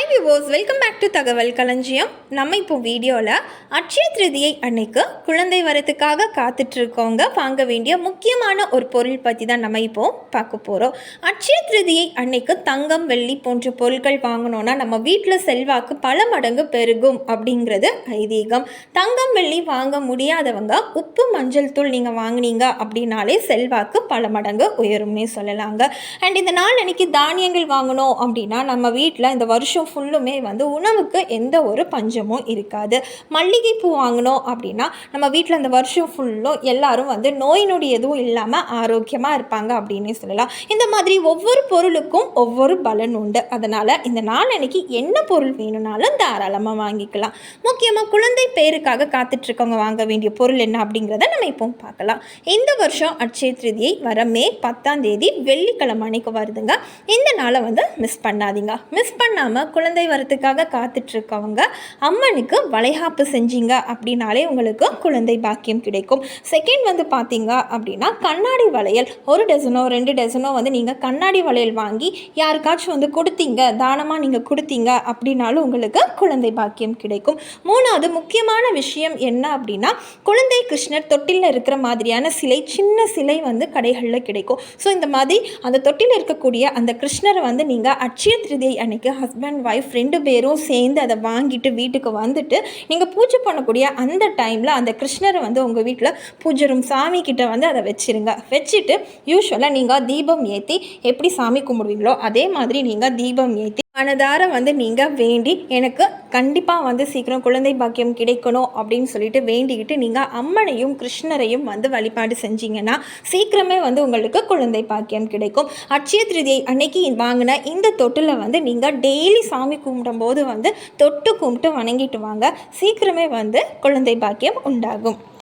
Hi viewers welcome back to Thagaval Kalanjiyam நம்ம இப்போ வீடியோவில் அட்சய திருதியை அன்னைக்கு குழந்தை வரத்துக்காக காத்துட்ருக்கவங்க வாங்க வேண்டிய முக்கியமான ஒரு பொருள் பற்றி தான் நம்ம இப்போ பார்க்க போகிறோம் அட்சய திருதியை அன்னைக்கு தங்கம் வெள்ளி போன்ற பொருட்கள் வாங்கினோன்னா நம்ம வீட்டில் செல்வாக்கு பல மடங்கு பெருகும் அப்படிங்கிறது ஐதீகம். தங்கம் வெள்ளி வாங்க முடியாதவங்க உப்பு மஞ்சள் தூள் நீங்கள் வாங்கினீங்க அப்படின்னாலே செல்வாக்கு பல மடங்கு உயரும்னே சொல்லலாங்க. அண்ட் இந்த நாள் அன்னைக்கு தானியங்கள் வாங்கணும் அப்படின்னா நம்ம வீட்டில் இந்த வருஷம் ஃபுல்லுமே வந்து உணவுக்கு எந்த ஒரு பஞ்சமும் இருக்காது. மல்லிகைப்பூ வாங்கினோம் அப்படின்னா நம்ம வீட்டில் அந்த வருஷம் ஃபுல்லும் எல்லாரும் வந்து நோய் நொடி எதுவும் இல்லாமல் ஆரோக்கியமாக இருப்பாங்க அப்படின்னே சொல்லலாம். இந்த மாதிரி ஒவ்வொரு பொருளுக்கும் ஒவ்வொரு பலன் உண்டு. அதனால் இந்த நாள் அன்னைக்கு என்ன பொருள் வேணும்னாலும் தாராளமாக வாங்கிக்கலாம். முக்கியமாக குழந்தை பேருக்காக காத்துட்ருக்கவங்க வாங்க வேண்டிய பொருள் என்ன அப்படிங்கிறத நம்ம இப்போ பார்க்கலாம். இந்த வருஷம் அட்சய திருதியை வர மே பத்தாம் தேதி வெள்ளிக்கிழமை அன்னைக்கு வருதுங்க. இந்த நாளை வந்து மிஸ் பண்ணாதீங்க. மிஸ் பண்ணாமல் குழந்தை வரத்துக்காக காத்துட்ருக்கவங்க அம்மனுக்கு வளைகாப்பு செஞ்சீங்க அப்படின்னாலே உங்களுக்கு குழந்தை பாக்கியம் கிடைக்கும். செகண்ட் வந்து பார்த்தீங்க அப்படின்னா கண்ணாடி வளையல். ஒரு டசனோ ரெண்டு டசனோ வந்து நீங்கள் கண்ணாடி வளையல் வாங்கி யாருக்காச்சும் வந்து கொடுத்தீங்க தானமாக நீங்கள் கொடுத்தீங்க அப்படின்னாலும் உங்களுக்கு குழந்தை பாக்கியம் கிடைக்கும். மூணாவது முக்கியமான விஷயம் என்ன அப்படின்னா குழந்தை கிருஷ்ணர் தொட்டிலில் இருக்கிற மாதிரியான சிலை சின்ன சிலை வந்து கடைகளில் கிடைக்கும். ஸோ இந்த மாதிரி அந்த தொட்டியில் இருக்கக்கூடிய அந்த கிருஷ்ணரை வந்து நீங்கள் அட்சய திருதியை அன்னைக்கு ஹஸ்பண்ட் ஒய்ஃப் ரெண்டு பேரும் சேர்ந்து அதை வாங்கிட்டு வீட்டுக்கு வந்துட்டு நீங்கள் பூஜை பண்ணக்கூடிய அந்த டைமில் அந்த கிருஷ்ணரை வந்து உங்கள் வீட்டில் பூஜை ரூம் சாமி கிட்ட வந்து அதை வச்சுருங்க. வச்சுட்டு யூஸ்வலாக நீங்கள் தீபம் ஏற்றி எப்படி சாமி கும்பிடுவீங்களோ அதே மாதிரி நீங்கள் தீபம் ஏற்றி மனதார வந்து நீங்கள் வேண்டி எனக்கு கண்டிப்பாக வந்து சீக்கிரம் குழந்தை பாக்கியம் கிடைக்கணும் அப்படின்னு சொல்லிட்டு வேண்டிக்கிட்டு நீங்கள் அம்மனையும் கிருஷ்ணரையும் வந்து வழிபாடு செஞ்சீங்கன்னா சீக்கிரமே வந்து உங்களுக்கு குழந்தை பாக்கியம் கிடைக்கும். அட்சய திருதியை அன்னைக்கு வாங்கின இந்த தொட்டில் வந்து நீங்கள் டெய்லி சாமி கும்பிடும்போது வந்து தொட்டு கும்பிட்டு வணங்கிட்டு வாங்க. சீக்கிரமே வந்து குழந்தை பாக்கியம் உண்டாகும்.